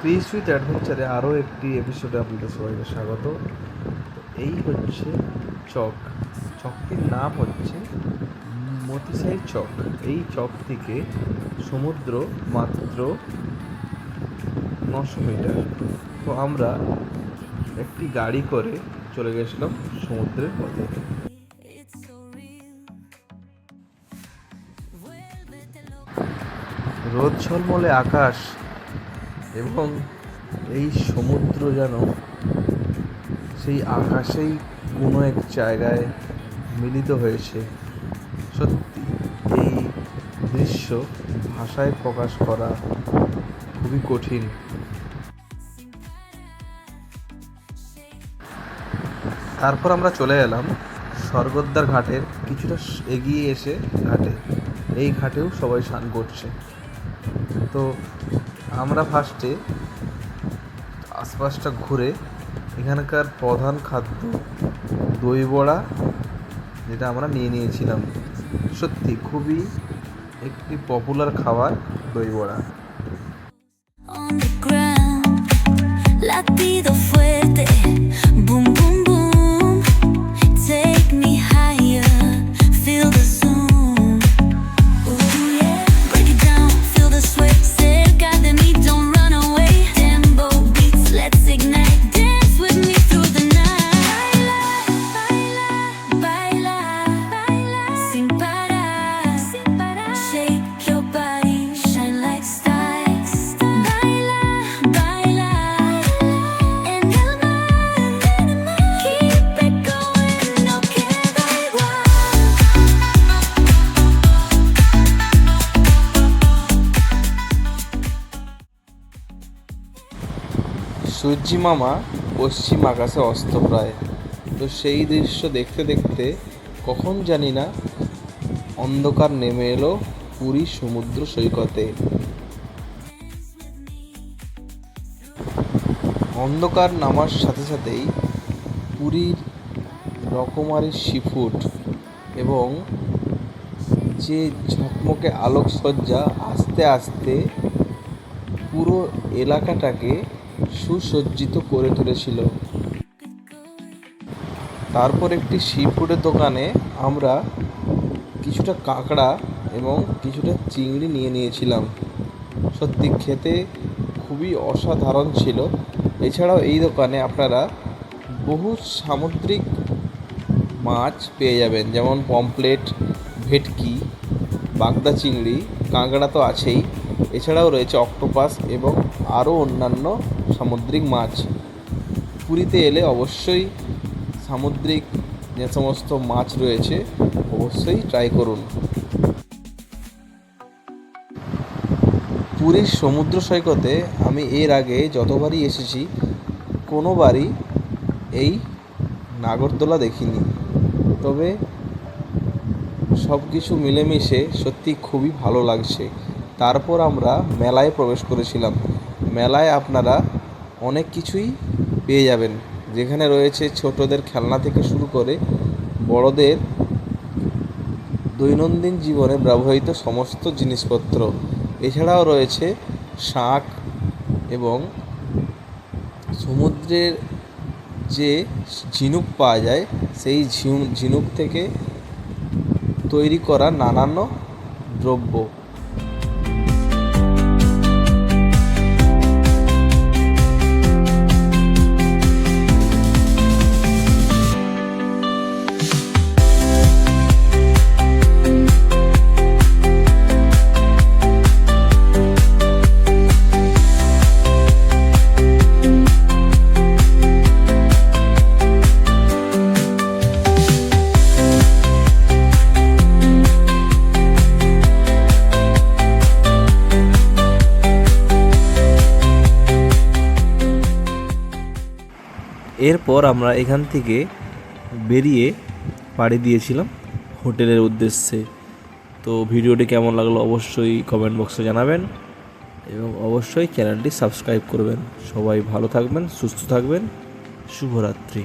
Chris অ্যাডভেঞ্চারে আরও একটি এপিসোডে আপনাদের সবাইকে স্বাগত। এই হচ্ছে চক। চকটির নাম হচ্ছে মতিসাই চক। এই চক থেকে সমুদ্র মাত্র নশো মিটার। তো আমরা একটি গাড়ি করে চলে গেছিলাম সমুদ্রের পথে। রোদ ঝলমলে আকাশ এবং এই সমুদ্র যেন সেই আকাশেই কোনো এক জায়গায় মিলিত হয়েছে। সত্যি, এই দৃশ্য ভাষায় প্রকাশ করা খুবই কঠিন। তারপর আমরা চলে এলাম স্বর্গদ্বার ঘাটের কিছুটা এগিয়ে এসে ঘাটে। এই ঘাটেও সবাই স্নান করছে। তো আমরা ফার্স্টে আশপাশটা ঘুরে এখানকার প্রধান খাদ্য দই বড়া যেটা আমরা নিয়ে নিয়েছিলাম। সত্যি খুবই একটি পপুলার খাবার দই বড়া। সূর্যি মামা পশ্চিম আকাশে অস্ত প্রায়। তো সেই দৃশ্য দেখতে দেখতে কখন জানি না অন্ধকার নেমে এলো পুরী সমুদ্র সৈকতে। অন্ধকার নামার সাথে সাথেই পুরীর রকমারি সিফুট এবং যে ঝকমকে আলোকসজ্জা আস্তে আস্তে পুরো এলাকাটাকে সুসজ্জিত করে তুলেছিল। তারপর একটি সিফুডের দোকানে আমরা কিছুটা কাঁকড়া এবং কিছুটা চিংড়ি নিয়ে নিয়েছিলাম। সত্যি খেতে খুবই অসাধারণ ছিল। এছাড়াও এই দোকানে আপনারা বহু সামুদ্রিক মাছ পেয়ে যাবেন, যেমন পমপ্লেট ভেটকি, বাগদা চিংড়ি, কাঁকড়া তো আছেই। এছাড়াও রয়েছে অক্টোপাস এবং আরও অন্যান্য সামুদ্রিক মাছ। পুরীতে এলে অবশ্যই সামুদ্রিক যে সমস্ত মাছ রয়েছে, অবশ্যই ট্রাই করুন। পুরীর সমুদ্র সৈকতে আমি এর আগে যতবারই এসেছি, কোনোবারই এই নাগরদোলা দেখিনি। তবে সব কিছু মিলেমিশে সত্যি খুবই ভালো লাগছে। তারপর আমরা মেলায় প্রবেশ করেছিলাম। মেলায় আপনারা অনেক কিছুই পেয়ে যাবেন। যেখানে রয়েছে ছোটদের খেলনা থেকে শুরু করে বড়দের দৈনন্দিন জীবনে ব্যবহৃত সমস্ত জিনিসপত্র। এছাড়াও রয়েছে শাঁখ এবং সমুদ্রের যে ঝিনুক পাওয়া যায়, সেই ঝিনু- ঝিনুক থেকে তৈরি করা নানান দ্রব্য। এরপর আমরা এখান থেকে বেরিয়ে পাড়ি দিয়েছিলাম হোটেলের উদ্দেশ্যে। তো ভিডিওটি কেমন লাগল অবশ্যই কমেন্ট বক্সে জানাবেন এবং অবশ্যই চ্যানেলটি সাবস্ক্রাইব করবেন। সবাই ভালো থাকবেন, সুস্থ থাকবেন। শুভরাত্রি।